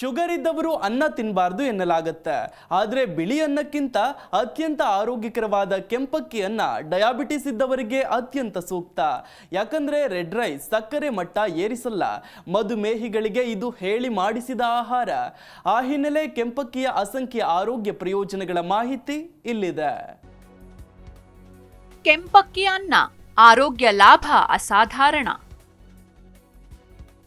Sugar ಇದ್ದವರು ಅನ್ನ ತಿನ್ನಬಾರ್ದು ಎನ್ನಲಾಗತ್ತೆ. ಆದರೆ ಬಿಳಿ ಅನ್ನಕ್ಕಿಂತ ಅತ್ಯಂತ ಆರೋಗ್ಯಕರವಾದ ಕೆಂಪಕ್ಕಿ ಅನ್ನ ಡಯಾಬಿಟಿಸ್ ಇದ್ದವರಿಗೆ ಅತ್ಯಂತ ಸೂಕ್ತ. ಯಾಕಂದ್ರೆ ರೆಡ್ ರೈಸ್, ಸಕ್ಕರೆ ಮಟ್ಟ ಏರಿಸಲ್ಲ. ಮಧುಮೇಹಿಗಳಿಗೆ ಇದು ಹೇಳಿ ಮಾಡಿಸಿದ ಆಹಾರ. ಆ ಹಿನ್ನೆಲೆ ಕೆಂಪಕ್ಕಿಯ ಅಸಂಖ್ಯ ಆರೋಗ್ಯ ಪ್ರಯೋಜನಗಳ ಮಾಹಿತಿ ಇಲ್ಲಿದೆ. ಕೆಂಪಕ್ಕಿ ಅನ್ನ ಆರೋಗ್ಯ ಲಾಭ ಅಸಾಧಾರಣ.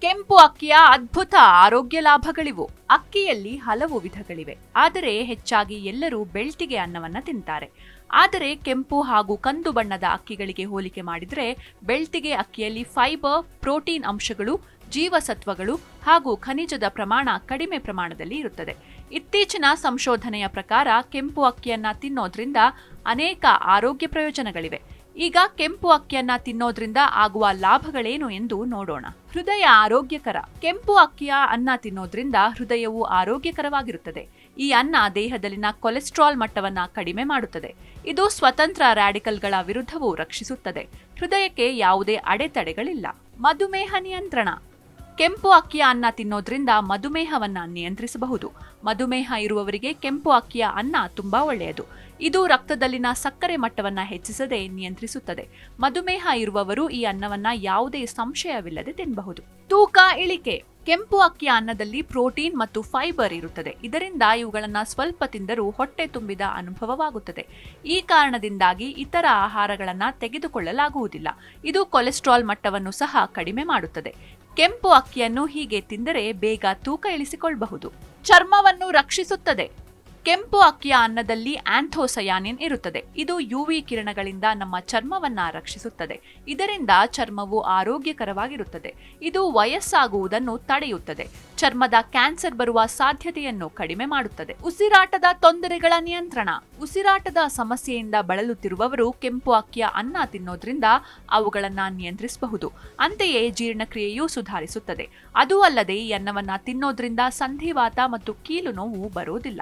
ಕೆಂಪು ಅಕ್ಕಿಯ ಅದ್ಭುತ ಆರೋಗ್ಯ ಲಾಭಗಳಿವು. ಅಕ್ಕಿಯಲ್ಲಿ ಹಲವು ವಿಧಗಳಿವೆ. ಆದರೆ ಹೆಚ್ಚಾಗಿ ಎಲ್ಲರೂ ಬೆಳ್ತಿಗೆ ಅನ್ನವನ್ನ ತಿಂತಾರೆ. ಆದರೆ ಕೆಂಪು ಹಾಗೂ ಕಂದು ಬಣ್ಣದ ಅಕ್ಕಿಗಳಿಗೆ ಹೋಲಿಕೆ ಮಾಡಿದರೆ ಬೆಳ್ತಿಗೆ ಅಕ್ಕಿಯಲ್ಲಿ ಫೈಬರ್, ಪ್ರೋಟೀನ್ ಅಂಶಗಳು, ಜೀವಸತ್ವಗಳು ಹಾಗೂ ಖನಿಜದ ಪ್ರಮಾಣ ಕಡಿಮೆ ಪ್ರಮಾಣದಲ್ಲಿ ಇರುತ್ತದೆ. ಇತ್ತೀಚಿನ ಸಂಶೋಧನೆಯ ಪ್ರಕಾರ ಕೆಂಪು ಅಕ್ಕಿಯನ್ನ ತಿನ್ನೋದ್ರಿಂದ ಅನೇಕ ಆರೋಗ್ಯ ಪ್ರಯೋಜನಗಳಿವೆ. ಈಗ ಕೆಂಪು ಅಕ್ಕಿಯನ್ನ ತಿನ್ನೋದ್ರಿಂದ ಆಗುವ ಲಾಭಗಳೇನು ಎಂದು ನೋಡೋಣ. ಹೃದಯ ಆರೋಗ್ಯಕರ. ಕೆಂಪು ಅಕ್ಕಿಯ ಅನ್ನ ತಿನ್ನೋದ್ರಿಂದ ಹೃದಯವು ಆರೋಗ್ಯಕರವಾಗಿರುತ್ತದೆ. ಈ ಅನ್ನ ದೇಹದಲ್ಲಿನ ಕೊಲೆಸ್ಟ್ರಾಲ್ ಮಟ್ಟವನ್ನ ಕಡಿಮೆ ಮಾಡುತ್ತದೆ. ಇದು ಸ್ವತಂತ್ರ ರ್ಯಾಡಿಕಲ್ಗಳ ವಿರುದ್ಧವೂ ರಕ್ಷಿಸುತ್ತದೆ. ಹೃದಯಕ್ಕೆ ಯಾವುದೇ ಅಡೆತಡೆಗಳಿಲ್ಲ. ಮಧುಮೇಹ ನಿಯಂತ್ರಣ. ಕೆಂಪು ಅಕ್ಕಿಯ ಅನ್ನ ತಿನ್ನೋದ್ರಿಂದ ಮಧುಮೇಹವನ್ನ ನಿಯಂತ್ರಿಸಬಹುದು. ಮಧುಮೇಹ ಇರುವವರಿಗೆ ಕೆಂಪು ಅಕ್ಕಿಯ ಅನ್ನ ತುಂಬಾ ಒಳ್ಳೆಯದು. ಇದು ರಕ್ತದಲ್ಲಿನ ಸಕ್ಕರೆ ಮಟ್ಟವನ್ನ ಹೆಚ್ಚಿಸದೆ ನಿಯಂತ್ರಿಸುತ್ತದೆ. ಮಧುಮೇಹ ಇರುವವರು ಈ ಅನ್ನವನ್ನ ಯಾವುದೇ ಸಂಶಯವಿಲ್ಲದೆ ತಿನ್ನಬಹುದು ತೂಕ, ಇಳಿಕೆ. ಕೆಂಪು ಅಕ್ಕಿಯ ಅನ್ನದಲ್ಲಿ ಪ್ರೋಟೀನ್ ಮತ್ತು ಫೈಬರ್ ಇರುತ್ತದೆ. ಇದರಿಂದ ಇವುಗಳನ್ನು ಸ್ವಲ್ಪ ತಿಂದರೂ ಹೊಟ್ಟೆ ತುಂಬಿದ ಅನುಭವವಾಗುತ್ತದೆ. ಈ ಕಾರಣದಿಂದಾಗಿ ಇತರ ಆಹಾರಗಳನ್ನು ತೆಗೆದುಕೊಳ್ಳಲಾಗುವುದಿಲ್ಲ. ಇದು ಕೊಲೆಸ್ಟ್ರಾಲ್ ಮಟ್ಟವನ್ನು ಸಹ ಕಡಿಮೆ ಮಾಡುತ್ತದೆ. ಕೆಂಪು ಅಕ್ಕಿಯನ್ನು ಹೀಗೆ ತಿಂದರೆ ಬೇಗ ತೂಕ ಇಳಿಸಿಕೊಳ್ಳಬಹುದು ಚರ್ಮವನ್ನು ರಕ್ಷಿಸುತ್ತದೆ. ಕೆಂಪು ಅಕ್ಕಿಯ ಅನ್ನದಲ್ಲಿ ಆಂಥೋಸಯಾನಿನ್ ಇರುತ್ತದೆ. ಇದು ಯುವಿ ಕಿರಣಗಳಿಂದ ನಮ್ಮ ಚರ್ಮವನ್ನ ರಕ್ಷಿಸುತ್ತದೆ. ಇದರಿಂದ ಚರ್ಮವು ಆರೋಗ್ಯಕರವಾಗಿರುತ್ತದೆ. ಇದು ವಯಸ್ಸಾಗುವುದನ್ನು ತಡೆಯುತ್ತದೆ. ಚರ್ಮದ ಕ್ಯಾನ್ಸರ್ ಬರುವ ಸಾಧ್ಯತೆಯನ್ನು ಕಡಿಮೆ ಮಾಡುತ್ತದೆ. ಉಸಿರಾಟದ ತೊಂದರೆಗಳ ನಿಯಂತ್ರಣ. ಉಸಿರಾಟದ ಸಮಸ್ಯೆಯಿಂದ ಬಳಲುತ್ತಿರುವವರು ಕೆಂಪು ಅಕ್ಕಿಯ ಅನ್ನ ತಿನ್ನೋದ್ರಿಂದ ಅವುಗಳನ್ನು ನಿಯಂತ್ರಿಸಬಹುದು. ಅಂತೆಯೇ ಜೀರ್ಣಕ್ರಿಯೆಯೂ ಸುಧಾರಿಸುತ್ತದೆ. ಅದು ಅಲ್ಲದೆ ಈ ಅನ್ನವನ್ನ ತಿನ್ನೋದ್ರಿಂದ ಸಂಧಿವಾತ ಮತ್ತು ಕೀಲು ನೋವು ಬರುವುದಿಲ್ಲ